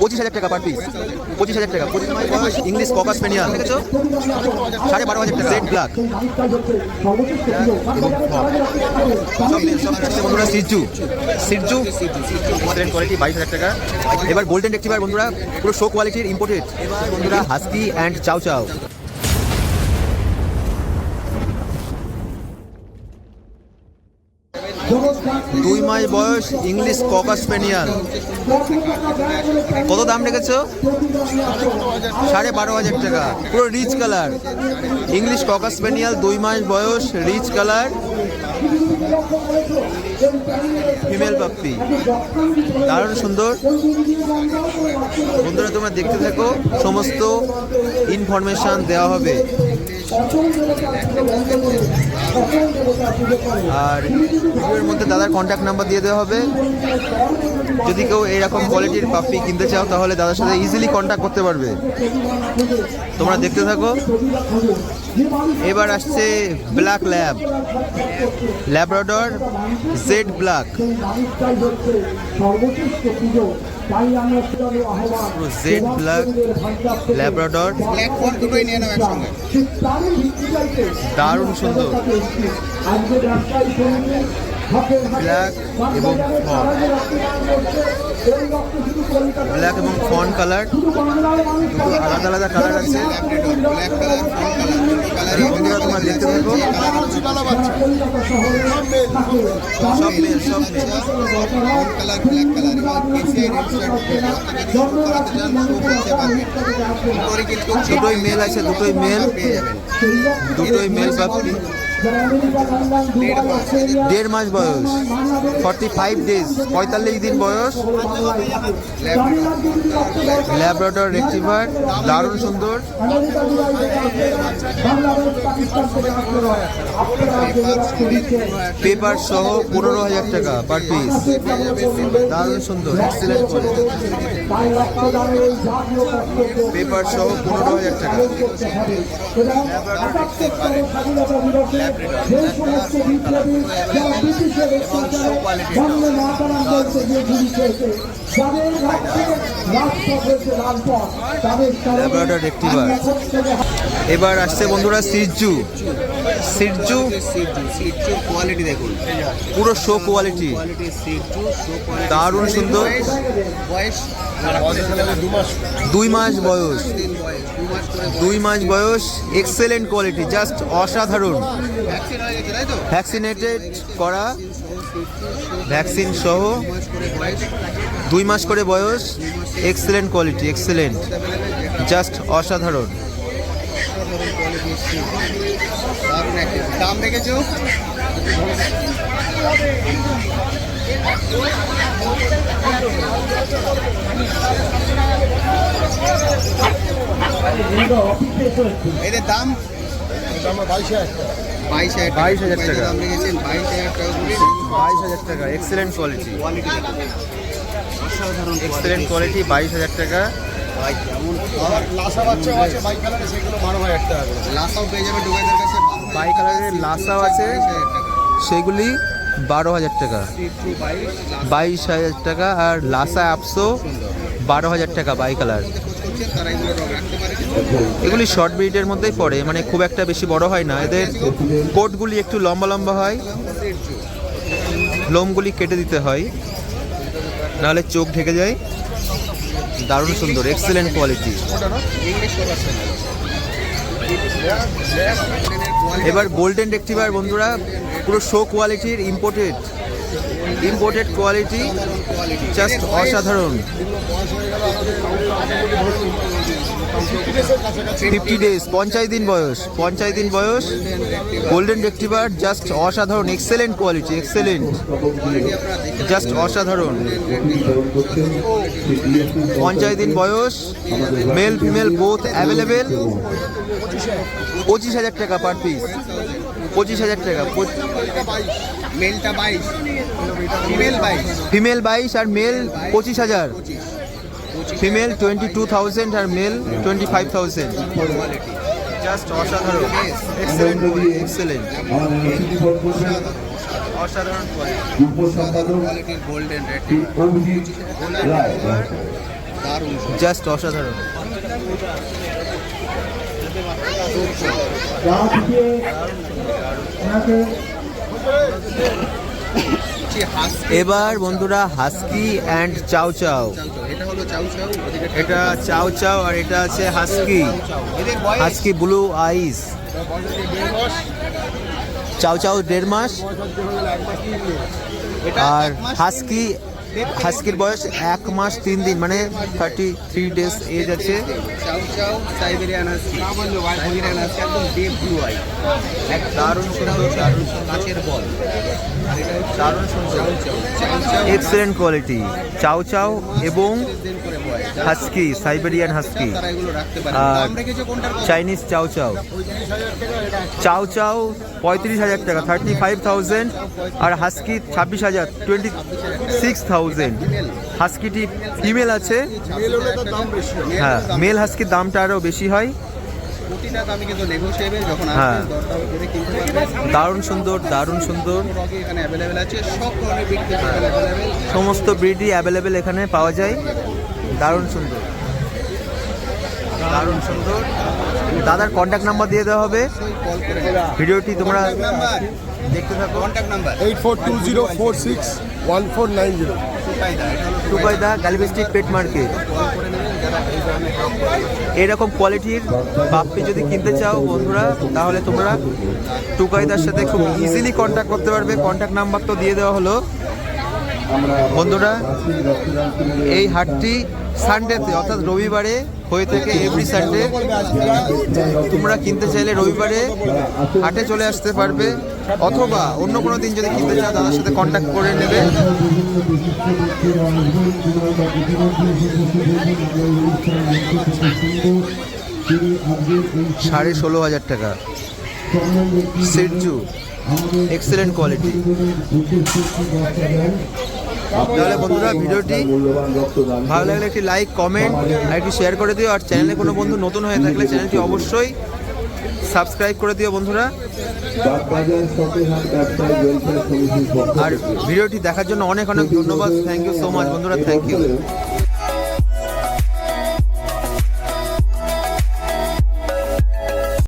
পঁচিশ হাজার টাকা পার পিস পঁচিশ হাজার টাকা। পঁচিশ ইংলিশ ককাস দেখেছ সাড়ে বারো হাজার টাকা। রেড ব্ল্যাক বন্ধুরা সিজু সিজু কোয়ালিটি বাইশ হাজার টাকা। এবার গোল্ডেন রেক্টিভার বন্ধুরা, পুরো শো কোয়ালিটির ইম্পোর্টেড বন্ধুরা হাস্কি অ্যান্ড চাও চাও দুই মাস বয়স ইংলিশ ককাস স্পেনিয়াল কত দাম রেখেছো? সাড়ে বারো হাজার টাকা। পুরো rich colour English cocker spaniel দুই মাস বয়স রিচ কালার ফিমেল পাপ্পি দারুণ সুন্দর। বন্ধুরা, তোমরা দেখতে থাকো, সমস্ত ইনফরমেশন দেওয়া হবে। আর ভিডিওর মধ্যে দাদার কন্ট্যাক্ট নাম্বার দিয়ে দেওয়া হবে। যদি কেউ এরকম কোয়ালিটির পাপ্পি কিনতে চাও, তাহলে দাদার সাথে ইজিলি কন্ট্যাক্ট করতে পারবে। তোমরা দেখতে থাকো। এবার আসছে black lab Labrador jet black jet black Labrador black fawn দুটোই নিয়ে নাও একসঙ্গে। দারুণ সুন্দর। ব্ল্যাক এবং ফন ব্ল্যাক এবং ফন কালার দুটো আলাদা আলাদা কালার আছে বন্ধুরা তোমরা দেখতে থাকো সব মেল সব দুটোই মেল আছে দুটোই মেল দুটোই মেল পাপড়ি দেড় মাস বয়স। ফর্টি ফাইভ ডেজ পঁয়তাল্লিশ দিন বয়স। ল্যাব্রাডর রেক্টিভার দারুণ সুন্দর। পেপার সহ পনেরো হাজার টাকা পার পিস দারুণ সুন্দর এক্সেলেন্ট পেপার সহ পনেরো হাজার টাকা। দেশ হচ্ছে বিপ্লবী যারা ব্রিটিশের অত্যাচারে বাংলা না করার বলতে গিয়ে ঘুরি খেয়েছে তাদের ঘাট থেকে ল্যাব্রাডর রেক্টিভার এবার আসছে বন্ধুরা সিজু সিটু সিটু কোয়ালিটি দেখুন। পুরো শো কোয়ালিটি দারুণ সুন্দর। বয়স দুই মাস বয়স। দুই মাস বয়স। এক্সেলেন্ট কোয়ালিটি জাস্ট অসাধারণ। ভ্যাকসিনেটেড করা ভ্যাকসিন সহ দুই মাস করে বয়স এক্সেলেন্ট কোয়ালিটি এক্সেলেন্ট জাস্ট অসাধারণ। দাম রেখেছো? এদের দাম? বাইশ হাজার বাইশ হাজার টাকা। দাম রেখেছেন বাইশ হাজার টাকা করে বাইশ হাজার টাকা এক্সেলেন্ট কোয়ালিটি কোয়ালিটি অসাধারণ এক্সেলেন্ট কোয়ালিটি বাইশ হাজার টাকা। ভাই কেমন লাসা বাচ্চা আছে বাইক কালারে সেগুলো বারো হাজার টাকা লাসাও পেয়ে যাবে ডুবাইদের কাছে। বাই কালারের লাসাও আছে বাইশ হাজার টাকা। সেগুলি বারো হাজার টাকা। বাইশ হাজার টাকা আর লাসা অ্যাপসো বারো হাজার টাকা বাই কালার। এগুলো শর্ট ব্রিডের মধ্যেই পড়ে মানে খুব একটা বেশি বড় হয় না। এদের কোটগুলি একটু লম্বা লম্বা হয়। লোমগুলি কেটে দিতে হয়। নাহলে চোখ ঢেকে যায়। দারুণ সুন্দর এক্সেলেন্ট কোয়ালিটি এবার গোল্ডেন রেক্টিভার বন্ধুরা, পুরো শো কোয়ালিটির ইম্পোর্টেড ইম্পোর্টেড কোয়ালিটি জাস্ট অসাধারণ। ফিফটি ডেজ পঞ্চাশ দিন বয়স, পঞ্চাশ দিন বয়স গোল্ডেন রেক্টিভার জাস্ট অসাধারণ এক্সেলেন্ট কোয়ালিটি এক্সেলেন্ট জাস্ট অসাধারণ। পঞ্চাশ দিন বয়স মেল ফিমেল বোথ অ্যাভেলেবেল পঁচিশ হাজার টাকা পার পিস পঁচিশ হাজার টাকা। মেলটা বাইশ। ফিমেল বাইশ। ফিমেল বাইশ আর মেল পঁচিশ হাজার। ফিমেল টোয়েন্টি টু থাউজেন্ড আর male twenty five thousand just অসাধারণ এক্সেলেন্ট এক্সেলেন্ট অসাধারণ কোয়ালিটির গোল্ডেন রেড জাস্ট অসাধারণ এবার বন্ধুরা হাস্কি অ্যান্ড চাও চাও এটা চাউ চাউ আর এটা আছে হাস্কি। হাস্কি ব্লু আইস চাও চাও দেড় মাস। আর হাস্কি হাস্কির বয়স এক মাস তিন দিন মানে থার্টি থ্রি ডেজ এজ আছে। চাউ চাউ দারুণ দারুণ বল দারুণ চাউ চাউ চাউ এক্সেলেন্ট কোয়ালিটি চাও চাও এবং হাস্কি সাইবেরিয়ান হাস্কি আর? Chinese chow chow chow chow পঁয়ত্রিশ হাজার টাকা থার্টি ফাইভ থাউজেন্ড আর হাস্কি ছাব্বিশ হাজার টোয়েন্টি সিক্স থাউজেন্ড হাস্কিটি ফিমেল আছে। হ্যাঁ মেল হাস্কির দামটা আরও বেশি হয়। হ্যাঁ। দারুণ সুন্দর দারুণ সুন্দর। সমস্ত ব্রিডই অ্যাভেলেবেল এখানে পাওয়া যায়। দারুণ সুন্দর। দারুণ সুন্দর। দাদার কন্ট্যাক্ট নাম্বার দিয়ে দেওয়া হবে। ভিডিওটি তোমরা দেখতে থাকো। Contact number eight four two zero four six one four nine zero টুকাইদা গালিবেস্টিক পেট মার্কেট এরকম কোয়ালিটির পাপ্পি যদি কিনতে চাও বন্ধুরা তাহলে তোমরা টুকাইদার সাথে খুব ইজিলি কন্ট্যাক্ট করতে পারবে। কন্ট্যাক্ট নাম্বার তো দিয়ে দেওয়া হলো। বন্ধুরা এই হাটটি সানডেতে অর্থাৎ রবিবারে হয়ে থাকে এভরি সানডে তোমরা কিনতে চাইলে রবিবারে হাটে চলে আসতে পারবে, অথবা অন্য কোনো দিন যদি কিনতে চাও দাদার সাথে কন্ট্যাক্ট করে নেবে। সাড়ে ষোলো হাজার টাকা। সেটজু এক্সেলেন্ট কোয়ালিটি তাহলে বন্ধুরা ভিডিওটি ভালো লাগলে একটি লাইক কমেন্ট আর একটি শেয়ার করে দিও। আর চ্যানেলে কোনো বন্ধু নতুন হয়ে থাকলে চ্যানেলটি অবশ্যই সাবস্ক্রাইব করে দিও বন্ধুরা। আর ভিডিওটি দেখার জন্য অনেক অনেক ধন্যবাদ। থ্যাংক ইউ সো মাচ বন্ধুরা থ্যাংক ইউ